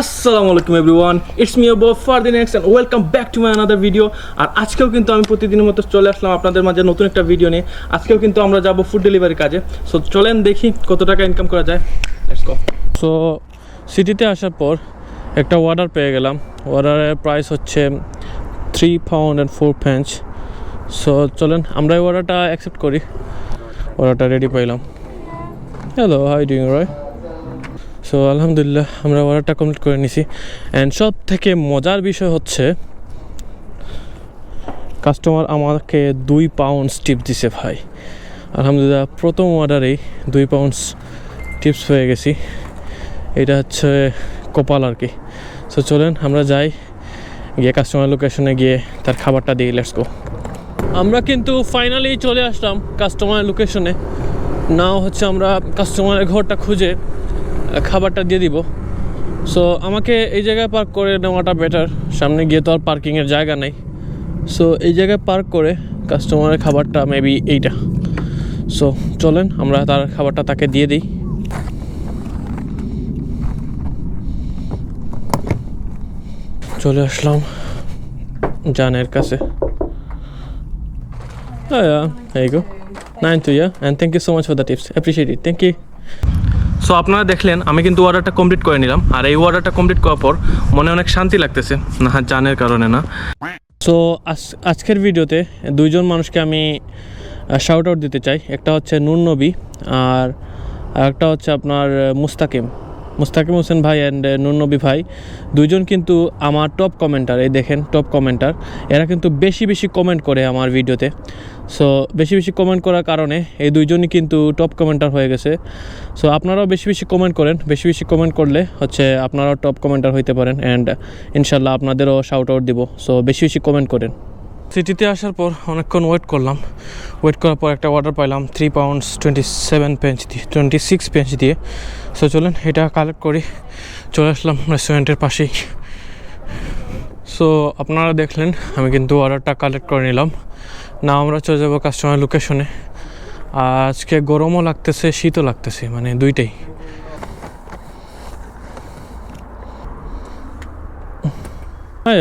আসসালামু আলাইকুম everyone it's me অবো for the next and welcome back to my another video আর আজকেও কিন্তু আমি প্রতিদিনের মতো চলে আসলাম আপনাদের মাঝে নতুন একটা ভিডিও নিয়ে। আজকেও কিন্তু আমরা যাব ফুড ডেলিভারি কাজে। সো চলেন দেখি কত টাকা ইনকাম করা যায়। সো সিটিতে আসার পর একটা অর্ডার পেয়ে গেলাম। অর্ডারের প্রাইস হচ্ছে three pound and four pence so চলেন আমরা এই অর্ডারটা অ্যাকসেপ্ট করি। অর্ডারটা রেডি পাইলাম। হ্যালো হাই ডুইং রয় সো আলহামদুলিল্লাহ আমরা অর্ডারটা কমপ্লিট করে নিছি। অ্যান্ড সব থেকে মজার বিষয় হচ্ছে কাস্টমার আমাকে দুই পাউন্ডস টিপ দিছে ভাই। আলহামদুলিল্লাহ প্রথম অর্ডারেই দুই পাউন্ডস টিপস হয়ে গেছি। এটা হচ্ছে কপাল আর কি। সো চলেন আমরা যাই, গিয়ে কাস্টমার লোকেশনে গিয়ে তার খাবারটা দিই লেটস গো আমরা কিন্তু ফাইনালি চলে আসলাম কাস্টমার লোকেশনে নাও হচ্ছে আমরা কাস্টমারের ঘরটা খুঁজে খাবারটা দিয়ে দিব সো আমাকে এই জায়গায় পার্ক করে নেওয়াটা বেটার সামনে গিয়ে তো আর পার্কিংয়ের জায়গা নেই সো এই জায়গায় পার্ক করে কাস্টমারের খাবারটা মেবি এইটা সো চলেন আমরা তার খাবারটা তাকে দিয়ে দিই চলে আসলাম জানের কাছে হ্যাঁ yeah, go nine go. Nine to you, and thank you so much for the tips. Appreciate it. So আপনারা দেখলেন, আমি কিন্তু অর্ডারটা কমপ্লিট করে নিলাম। আর এই অর্ডারটা কমপ্লিট করার পর মনে অনেক শান্তি লাগতেছে, না জানের কারণে না। সো আজকের ভিডিওতে দুইজন মানুষকে আমি শাউট আউট দিতে চাই। একটা হচ্ছে নূর নবী আর একটা হচ্ছে আপনার মুস্তাকিম। মুস্তাকিম হোসেন ভাই অ্যান্ড নূর নবী ভাই, দুইজন কিন্তু আমার টপ কমেন্টার এই দেখেন টপ কমেন্টার এরা কিন্তু বেশি বেশি কমেন্ট করে আমার ভিডিওতে সো বেশি বেশি কমেন্ট করার কারণে এই দুইজনই কিন্তু টপ কমেন্টার হয়ে গেছে। সো আপনারাও বেশি বেশি কমেন্ট করেন। বেশি বেশি কমেন্ট করলে হচ্ছে আপনারাও টপ কমেন্টার হইতে পারেন। অ্যান্ড ইনশাল্লাহ আপনাদেরও শাউট আউট দিব। সো বেশি বেশি কমেন্ট করেন। সিটিতে আসার পর অনেকক্ষণ ওয়েট করলাম। ওয়েট করার পর একটা অর্ডার পাইলাম three pounds twenty seven pence দিয়ে টোয়েন্টি সিক্স পেঞ্চ দিয়ে। সো চলেন, এটা কালেক্ট করি। চলে আসলাম রেস্টুরেন্টের পাশেই। সো আপনারা দেখলেন, আমি কিন্তু অর্ডারটা কালেক্ট করে নিলাম। না আমরা চলে যাব কাস্টমার লোকেশনে আজকে গরমও লাগতেছে, শীতও লাগতেছে মানে দুইটাই। হ্যাঁ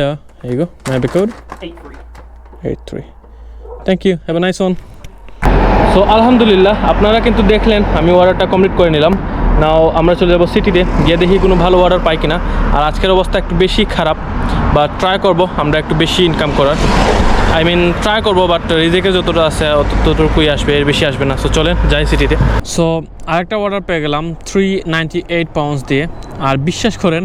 এই গো go. বেকর 8. 83 thank you have a nice one so আলহামদুলিল্লাহ আপনারা কিন্তু দেখলেন, আমি অর্ডারটা কমপ্লিট করে নিলাম। নাও আমরা চলে যাব সিটিতে গিয়ে দেখি কোনো ভালো অর্ডার পাই কিনা। আর আজকের অবস্থা একটু বেশি খারাপ বা ট্রাই করব, আমরা একটু বেশি ইনকাম করার। আই মিন ট্রাই করব বাট রিজেকে যতটা আছে ততটুকুই আসবে, এর বেশি আসবে না। সো চলেন, যাই সিটিতে সো আরেকটা অর্ডার পেয়ে গেলাম থ্রি নাইনটি এইট পাউন্ডস দিয়ে। আর বিশ্বাস করেন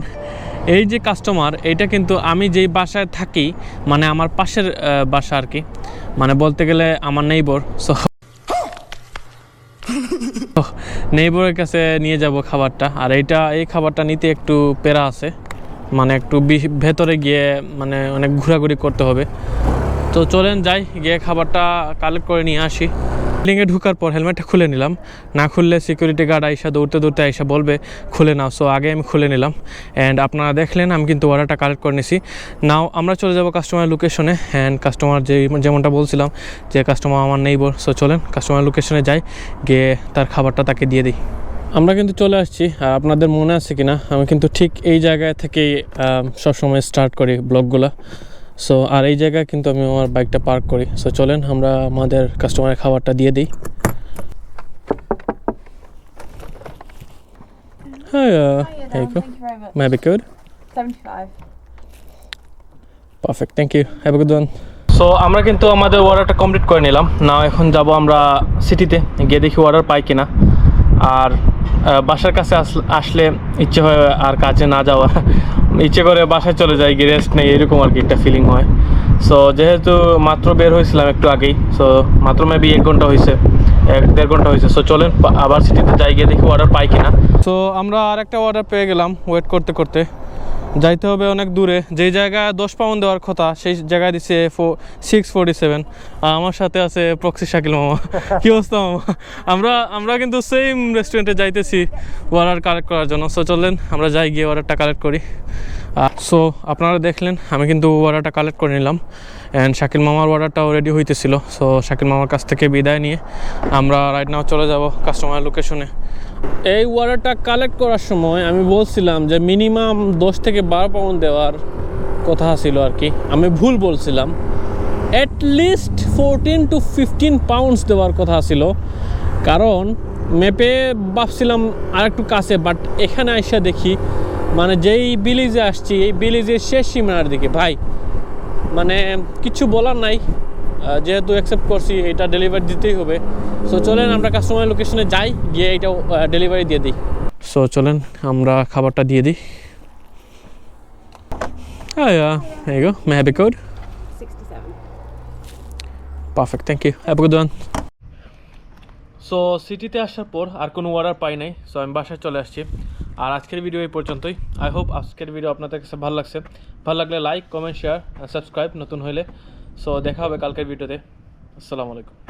এই যে কাস্টমার এটা কিন্তু আমি যেই বাসায় থাকি মানে আমার পাশের বাসা আর কি মানে বলতে গেলে আমার নেইবর সো নেইবরের কাছে নিয়ে যাব খাবারটা, আর এইটা, এই খাবারটা নিতে একটু পেরা আছে মানে একটু ভেতরে গিয়ে মানে অনেক ঘোরাঘুরি করতে হবে। তো চলেন যাই, গিয়ে খাবারটা কালেক্ট করে নিয়ে আসি। বিল্ডিংয়ে ঢুকার পর হেলমেটটা খুলে নিলাম। না খুললে সিকিউরিটি গার্ড আইসা দৌড়তে দৌড়তে আইসা বলবে, খুলে নাও। সো আগে আমি খুলে নিলাম। অ্যান্ড আপনারা দেখলেন, আমি কিন্তু অর্ডারটা কালেক্ট করে নিছি। নাও আমরা চলে যাব কাস্টমার লোকেশনে অ্যান্ড কাস্টমার যে, যেমনটা বলছিলাম যে কাস্টমার আমার নেইবর সো চলেন কাস্টমার লোকেশনে যাই, গিয়ে তার খাবারটা তাকে দিয়ে দিই। আমরা কিন্তু চলে আসছি। আর আপনাদের মনে আছে কি না আমি কিন্তু ঠিক এই জায়গায় থেকেই সবসময় স্টার্ট করি ব্লগগুলো সো আর এই জায়গায় কিন্তু আমি আমার বাইকটা পার্ক করি সো চলেন আমরা আমাদের কাস্টমারের খাবারটা দিয়ে দিই হ্যাঁ Hiya there there, you go. thank you very much. May I be good? 75. Perfect thank you have a good one so আমরা কিন্তু আমাদের অর্ডারটা কমপ্লিট করে নিলাম না এখন যাব আমরা সিটিতে গিয়ে দেখি অর্ডার পাই কিনা আর বাসার কাছে আস- আসলে ইচ্ছে হয় আর কাজে না যাওয়া। ইচ্ছে করে বাসায় চলে যায় গিয়ে রেস্ট নেই, এরকম আর কি একটা ফিলিং হয়। সো যেহেতু মাত্র বের হয়েছিলাম একটু আগেই সো মাত্র মেবি এক ঘণ্টা হয়েছে, এক দেড় ঘণ্টা হয়েছে। সো চলেন, আবার সিটিতে যাই, গিয়ে দেখি অর্ডার পাই কিনা। সো আমরা আর একটা অর্ডার পেয়ে গেলাম ওয়েট করতে করতে। যাইতে হবে অনেক দূরে। যেই জায়গায় দশ পাউন্ড দেওয়ার কথা সেই জায়গায় দিচ্ছে ফো সিক্স ফোরটি সেভেন আর আমার সাথে আছে প্রক্সি শাকিল মামা। কি অবস্থা মামা? আমরা আমরা কিন্তু সেম রেস্টুরেন্টে যাইতেছি অর্ডার কালেক্ট করার জন্য। সো চললেন আমরা যাই গিয়ে অর্ডারটা কালেক্ট করি। সো আপনারা দেখলেন আমি কিন্তু অর্ডারটা কালেক্ট করে নিলাম। অ্যান্ড শাকিল মামার অর্ডারটাও রেডি হইতেছিল। সো শাকিল মামার কাছ থেকে বিদায় নিয়ে আমরা রাইট নাও চলে যাব কাস্টমার লোকেশনে এই ওয়াটারটা কালেক্ট করার সময় আমি বলছিলাম যে মিনিমাম দশ থেকে বারো পাউন্ড দেওয়ার কথা ছিল আর কি। আমি ভুল বলছিলাম। At least fourteen to fifteen pounds দেওয়ার কথা ছিল। কারণ ম্যাপে ভাবছিলাম আর একটু কাছে বাট এখানে আইসা দেখি মানে যেই বিলিজে আসছি, এই বিলিজের শেষ সীমানার দিকে। ভাই মানে কিছু বলার নাই। যেহেতু অ্যাকসেপ্ট করছি এটা ডেলিভারি দিতেই হবে। সো চলেন আমরা কাস্টমার লোকেশনে যাই গিয়ে এটা ডেলিভারি দিয়ে দিই। সো চলেন আমরা খাবারটা দিয়ে দিই। হ্যাঁ এই go may have code perfect thank you have good one so সিটিতে আসার পর আর কোনো অর্ডার পাই নাই সো আমি বাসায় চলে আসছি। আর আজকের ভিডিও এই পর্যন্তই। আই হোপ আজকের ভিডিও আপনাদের কাছে ভালো লাগছে। ভালো লাগলে লাইক কমেন্ট শেয়ার সাবস্ক্রাইব নতুন হলে সো দেখা হবে কালকের ভিডিওতে আসসালামু আলাইকুম